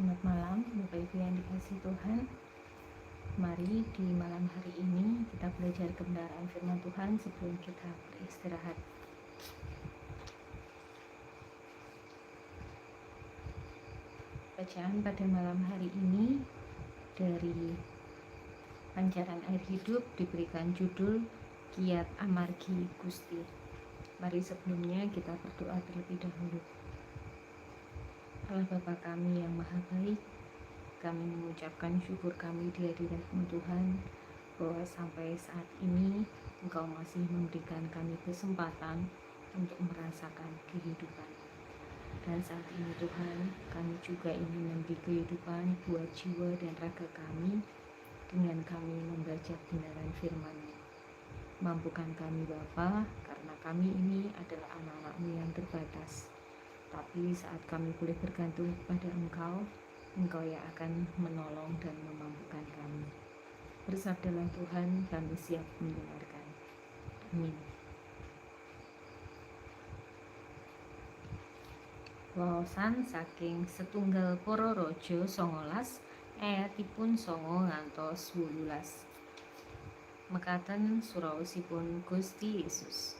Selamat malam, Bapak Ibu yang dikasih Tuhan. Mari di malam hari ini kita belajar kebenaran firman Tuhan sebelum kita beristirahat. Bacaan pada malam hari ini dari Pancaran Air Hidup diberikan judul Kiat Amargi Gusti. Mari sebelumnya kita berdoa terlebih dahulu. Allah Bapa kami yang maha baik, kami mengucapkan syukur kami di hadirat Tuhan bahwa sampai saat ini Engkau masih memberikan kami kesempatan untuk merasakan kehidupan. Dan saat ini Tuhan, kami juga ingin memberi kehidupan buat jiwa dan raga kami dengan kami membaca kebenaran firman Mampukan kami Bapa, karena kami ini adalah anak-anakmu yang terbatas tapi saat kami boleh bergantung kepada Engkau, Engkau yang akan menolong dan memampukan kami. Bersabdalah Tuhan, kami siap mendengarkan. Amin. Wawasan saking setunggal poro rojo songolas ayatipun songo ngantos wululas. Mekaten suraosipun Gusti Yesus.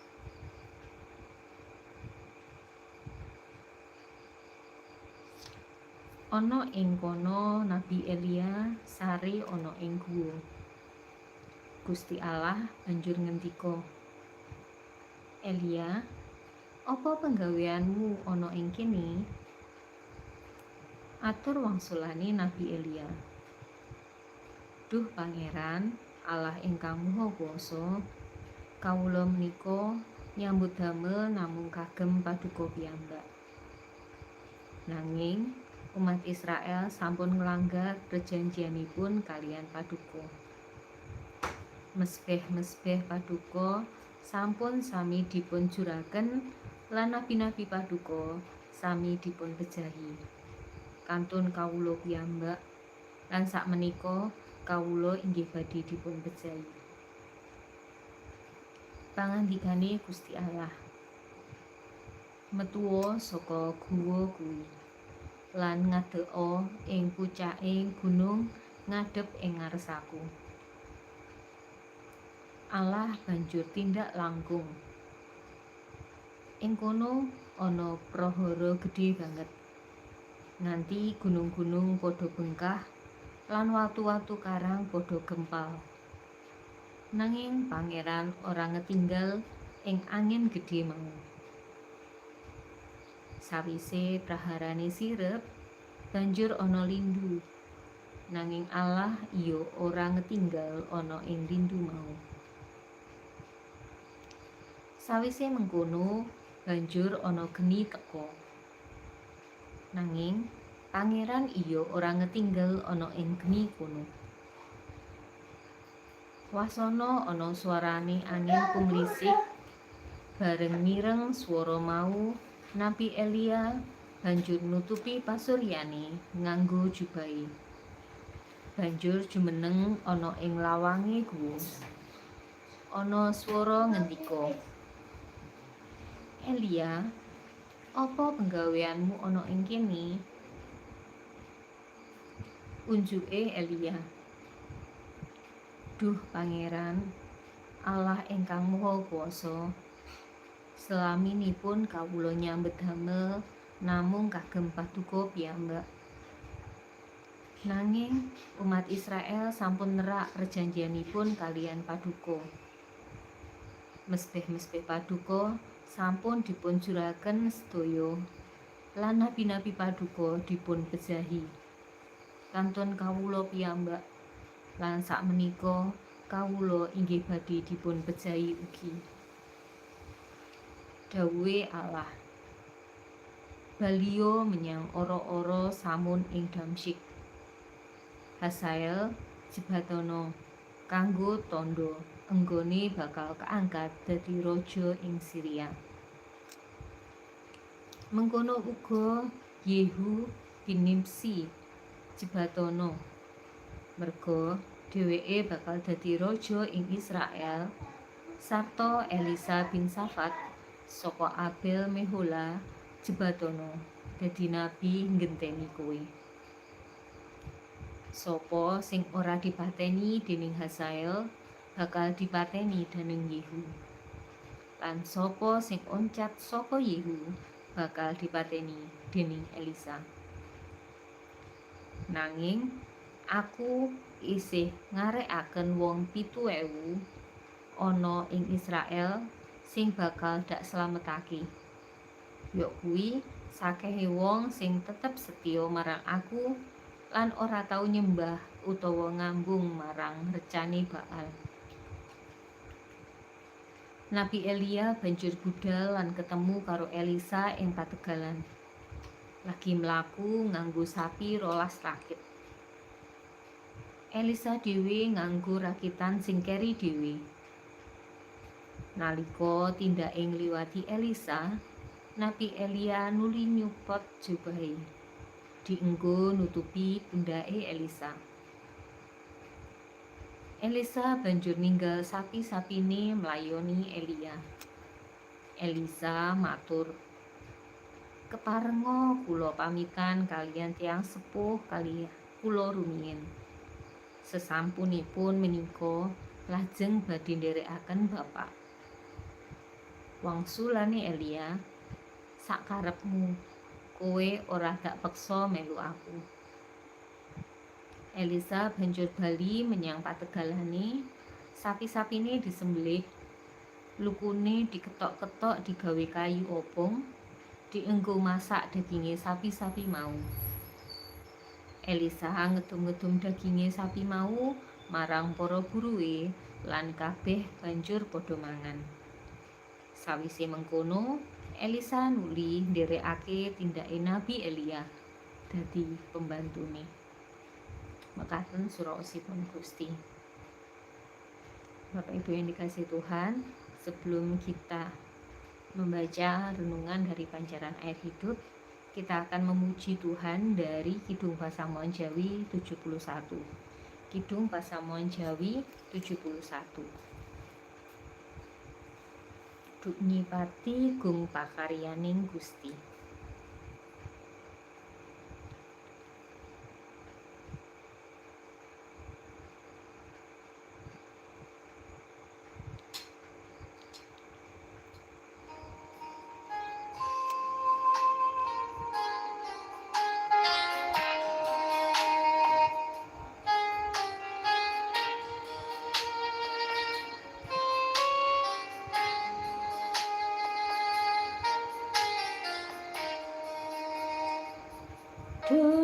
Ana ing kono Nabi Elia sari ana ing guwa. Gusti Allah banjur ngendika, Elia, apa penggaweanmu ana ing kene? Atur wangsulane Nabi Elia. Duh Pangeran, Allah ingkang Maha Kuwasa, kawula menika nyambut damel namung kagem paduka piyambak. Nanging umat Israel sampun melanggar perjanjianipun kalian paduka. Mesbeh-mesbeh paduka sampun sami dipun juraken lan nabi-nabi paduka sami dipun bejahi. Kantun kawulo piyambak lan sak menika kawulo inggih badhe dipun bejahi. Pangandikane Gusti Allah. Metuwa saka guwa kuwi. Lan ngadeka ing pucake gunung ngadep ing ngaresaku. Allah banjur tindak langkung. Ing kono ana prahara gedhe banget. Nganti gunung-gunung padha bengkah lan watu-watu karang padha gempal. Nanging pangeran ora ngetinggal ing angin gedhe mau. Sawise praharane sirep, banjur ana lindu. Nanging Allah iya ora ngetinggal ana ing lindu mau. Sawise mengkono, banjur ana geni teko. Nanging pangeran iya ora ngetinggal ana ing geni kono. Wasana ana suarane angin kumlisik bareng mireng swara mau Nabi Elia banjur nutupi pasuryane nganggo jubai. Banjur jumeneng ana ing lawange guwa. Ana swara ngendika. Elia, apa penggaweanmu ana ing kene? Unjuke Elia. Duh Pangeran, Allah ingkang Maha Kuwasa, Selaminipun kawula nyambet damel namung kagem paduka piyambak. Nanging umat Israel sampun nerak perjanjianipun kalian paduka. Mesbeh-mesbeh paduka sampun dipun juraken sedaya lan nabi-nabi paduka dipun bejahi. Kantun kawula piyambak lan sak menika kawula inggih badhe dipun bejahi ugi. Dawuhe Allah. Balio menyang ora-ora samun ing Damsyik. Hasael jebatono kanggo tondo enggone bakal keangkat dadi raja ing Syria. Mengkono uga Yehu bin Nimsi jebatono merga dheweke bakal dadi raja ing Israel sarta Elisa bin Safat saka Abel Mehola Jebatono dadi nabi ngenteni kowe Sopo sing ora dipateni dening Hazael bakal dipateni dening Yehu. Lan sopo sing oncat saka Yehu bakal dipateni dening Elisa. Nanging aku isih ngarekaken wong pitu ewu ana ing Israel sing bakal dak slametake. Yok kuwi sakehe wong sing tetep setya marang aku lan ora tau nyembah utawa ngambung marang recane Baal. Nabi Elia banjur budal lan ketemu karo Elisa ing pategalan. Lagi mlaku nganggo sapi rolas rakit. Elisa dhewe nganggo rakitan sing keri dhewe. Nalika tindake ngliwati Elisa, Nabi Elia nuli nyupot jubahe dienggo nutupi pundake Elisa. Elisa banjur ninggal sapi-sapine melayoni Elia. Elisa matur, "Keparenga kula pamitan kalian tiang sepuh kali kula rumiyin." Sesampunipun menika lajeng badhe nderekaken Bapak. Wangsulane Elia, sakarepmu kowe ora gak peksa melu aku. Elisa banjur bali menyang pategalane, sapi-sapine disembelih, lukune diketok-ketok digawe kayu opong, dienggo masak daginge sapi-sapi mau. Elisa ngedum-ngedum daginge sapi mau marang para buruwe lan kabeh banjur padha mangan. Sawise mengkono, Elisa nuli nderekake tindake Nabi Elia dadi pembantune. Mekaten suraosipun Gusti. Bapak Ibu yang dikasih Tuhan, sebelum kita membaca renungan dari pancaran air hidup, kita akan memuji Tuhan dari Kidung Pasamuan Jawi 71. Kidung Pasamuan Jawi 71. Duk nyipati gung pakaryaning Gusti. to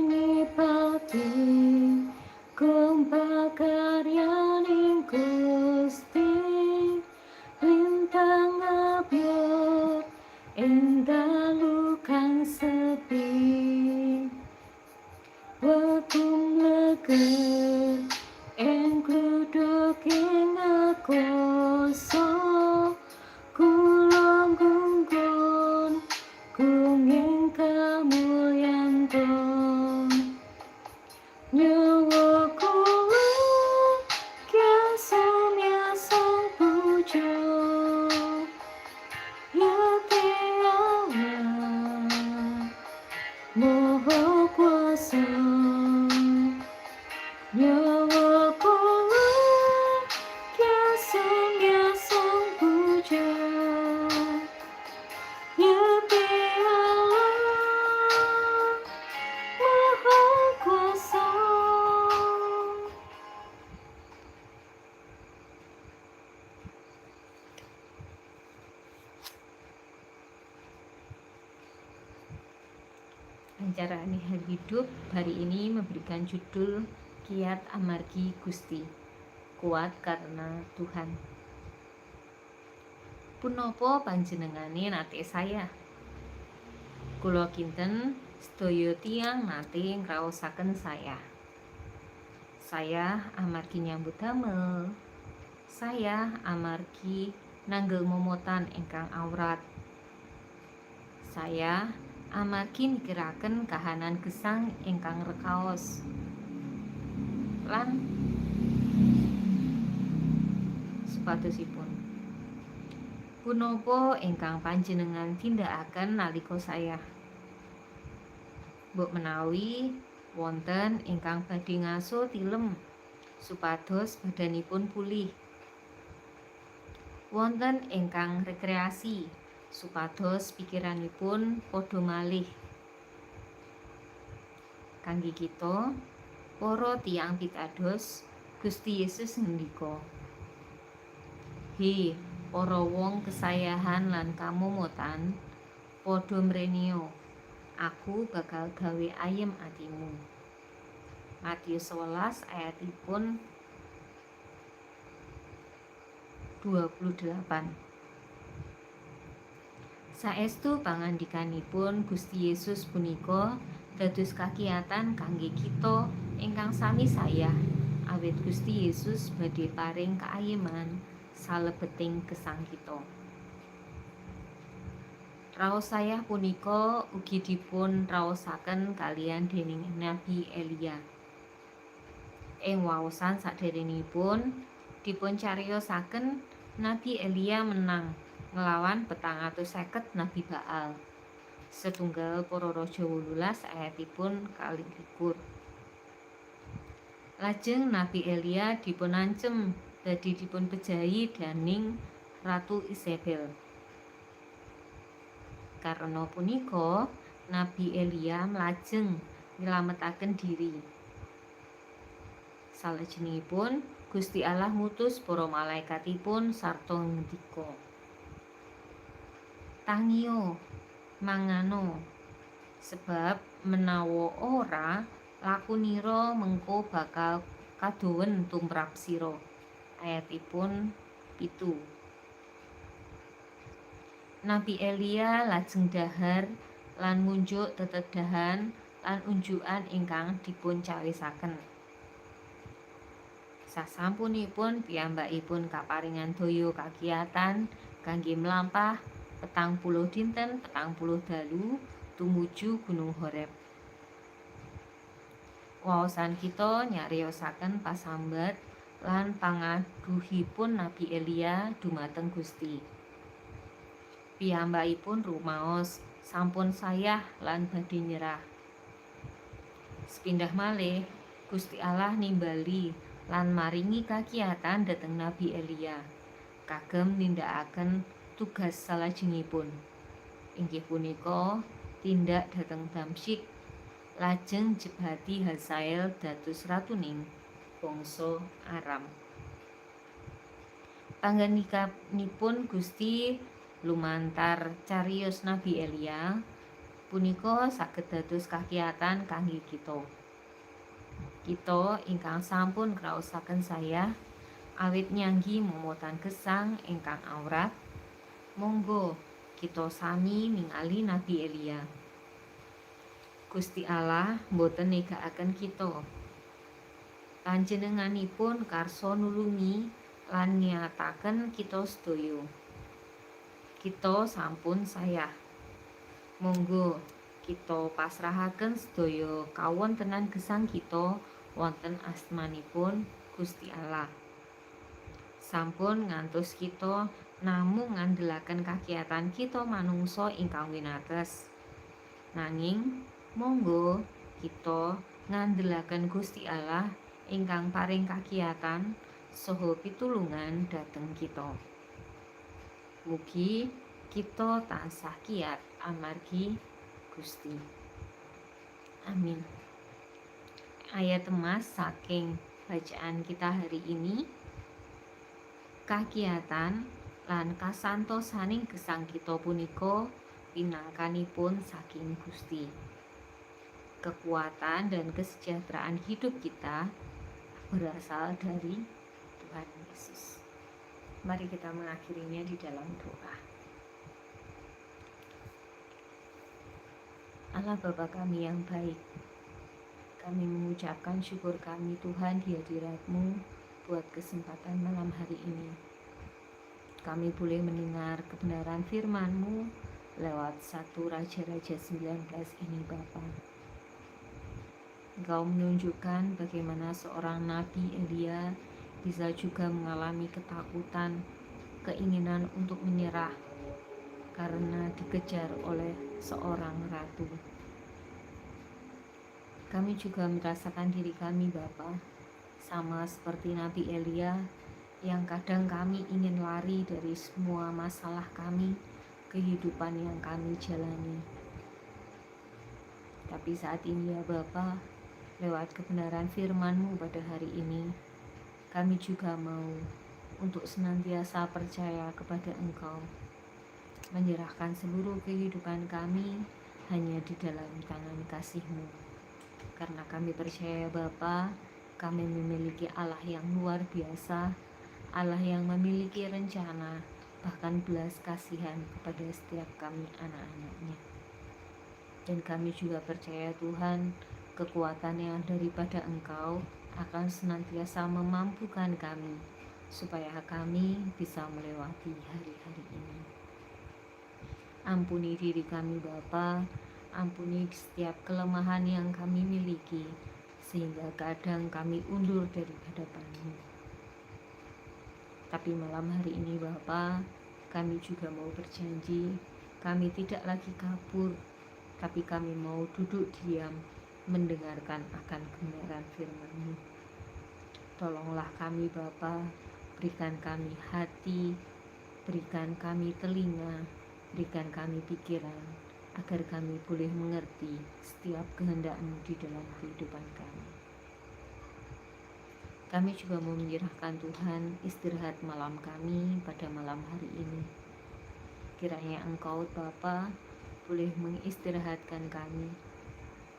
Acara Hari Hidup hari ini memberikan judul Kiat Amargi Gusti Kuat karena Tuhan. Punopo panjenengane nate saya? Kula kinten sedaya tiang nate ngraosaken saya. Saya amargi nyambut damel. Saya amargi nanggel momotan ingkang aurat. Saya amargi mikiraken kahanan gesang ingkang rekaos. Lan supados,ipun punapa ingkang panjenengan tindakaken nalika saya mbok menawi wonten ingkang badhe ngaso tilem supados badanipun pulih. Wonten ingkang rekreasi supados pikiranipun padha malih kangge kita para tiang pitados Gusti Yesus ngendika He para wong kesayahan lan kamomotan padha mrenio aku bakal gawe ayem atimu. Matius 11 ayatipun 28. Saestu pangandikanipun Gusti Yesus punika dados kakiatan kangge kita ingkang sami saya awit Gusti Yesus badhe paring kaayeman salebeting gesang kita. Raos saya punika ugi dipun raosaken kalian dening Nabi Elia. Ing waosan saderengipun dipun cariyosaken Nabi Elia menang nglawan petang atus seket Nabi Baal. Setunggal para raja wolulas ayatipun kalih likur. Lajeng Nabi Elia dipun ancem dadi dipun pejahi daning Ratu Isabel. Karena punika Nabi Elia lajeng nyelametaken diri. Salajengipun Gusti Allah mutus para malaikatipun sarta ngendika. Tangio mangano sebab menawa ora lakunira mengko bakal kadowen tumrap sira. Ayatipun pitu. Nabi Elia lajeng dahar lan ngunjuk tetedahan lan unjukan ingkang dipun cawisaken. Sasampunipun piyambakipun kaparingan daya kakiyatan kangge mlampah petang puluh dinten petang puluh dalu tumuju Gunung Horeb. Waosan kita nyariosaken pasambat lan pangaduhipun Nabi Elia dumateng Gusti. piyambakipun rumaos sampun sayah lan badhe nyerah. Sepindah malih Gusti Allah nimbali lan maringi kakiyatan dhateng Nabi Elia kagem nindakaken tugas salajengipun. Inggih punika tindak dhateng Damsyik lajeng jebati Hazael dados ratuning bangsa Aram. Panggenikanipun Gusti lumantar carios Nabi Elia punika saged dados kakiyatan kangge kita. Kita ingkang sampun kraosaken saya awit nyanggi momotan gesang ingkang aurat monggo kita sami ningali Nabi Elia. Gusti Allah mboten negakaken kita. Panjenenganipun karso nulungi lan nyataken kita sedaya. kita sampun saya monggo kita pasrahaken sedaya kawontenan gesang kita wonten asmanipun Gusti Allah sampun ngantos kita namung ngandelaken kakiyatan kita manungsa ingkang winates nanging monggo kita ngandelaken Gusti Allah ingkang paring kakiyatan saha pitulungan dhateng kita. Mugi kita tansah kiat amargi Gusti. Amin. Ayat emas saking bacaan kita hari ini kakiatan lan kasantosaning gesang kita punika pinangkanipun saking Gusti. Kekuatan dan kesejahteraan hidup kita berasal dari Tuhan Yesus. Mari kita mengakhirinya di dalam doa. Allah Bapa kami yang baik, kami mengucapkan syukur kami Tuhan di hadiratmu buat kesempatan malam hari ini. Kami boleh mendengar kebenaran firman-Mu lewat satu Raja-Raja 19 ini Bapa. Engkau menunjukkan bagaimana seorang Nabi Elia bisa juga mengalami ketakutan, keinginan untuk menyerah karena dikejar oleh seorang ratu. Kami juga merasakan diri kami Bapa, sama seperti Nabi Elia yang kadang kami ingin lari dari semua masalah kami, kehidupan yang kami jalani. Tapi saat ini ya Bapa, lewat kebenaran firman-Mu pada hari ini, kami juga mau untuk senantiasa percaya kepada Engkau, menyerahkan seluruh kehidupan kami hanya di dalam tangan kasih-Mu karena kami percaya Bapa, kami memiliki Allah yang luar biasa, Allah yang memiliki rencana, bahkan belas kasihan kepada setiap kami anak-anaknya. Dan kami juga percaya Tuhan, kekuatan yang daripada Engkau akan senantiasa memampukan kami, supaya kami bisa melewati hari-hari ini. Ampuni diri kami Bapa, Ampuni setiap kelemahan yang kami miliki, sehingga kadang kami undur dari hadapan-Mu. Tapi malam hari ini Bapa, kami juga mau berjanji, kami tidak lagi kabur, tapi kami mau duduk diam, mendengarkan akan kebenaran firman-Mu. Tolonglah kami Bapa, berikan kami hati, berikan kami telinga, berikan kami pikiran, agar kami boleh mengerti setiap kehendakmu di dalam kehidupan kami. Kami juga mau menyerahkan Tuhan istirahat malam kami pada malam hari ini. Kiranya Engkau Bapa boleh mengistirahatkan kami,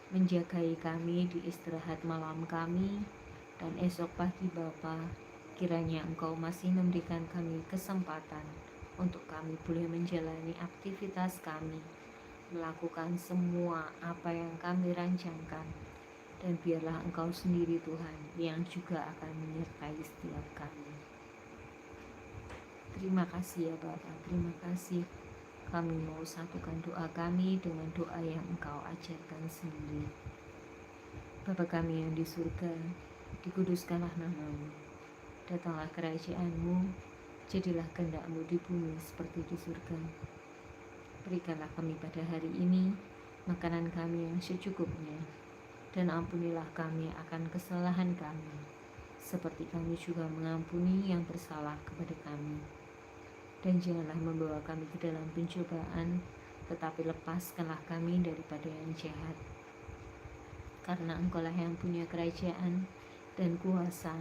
menjagai kami di istirahat malam kami, dan esok pagi Bapa, kiranya Engkau masih memberikan kami kesempatan untuk kami boleh menjalani aktivitas kami melakukan semua apa yang kami rancangkan dan biarlah engkau sendiri Tuhan yang juga akan menyertai setiap kami. Terima kasih ya Bapak terima kasih. Kami mau satukan doa kami dengan doa yang engkau ajarkan sendiri. Bapa kami yang di surga dikuduskanlah namamu. Datanglah kerajaanmu jadilah kehendakmu di bumi seperti di surga. Berikanlah kami pada hari ini makanan kami yang secukupnya, dan ampunilah kami akan kesalahan kami, seperti kami juga mengampuni yang bersalah kepada kami. Dan janganlah membawa kami ke dalam pencobaan, tetapi lepaskanlah kami daripada yang jahat. Karena engkaulah yang punya kerajaan dan kuasa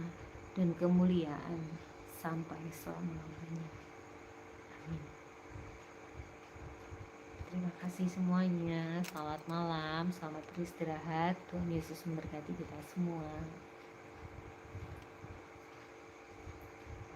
dan kemuliaan sampai selama-lamanya. Terima kasih semuanya. Selamat malam, selamat beristirahat. Tuhan Yesus memberkati kita semua.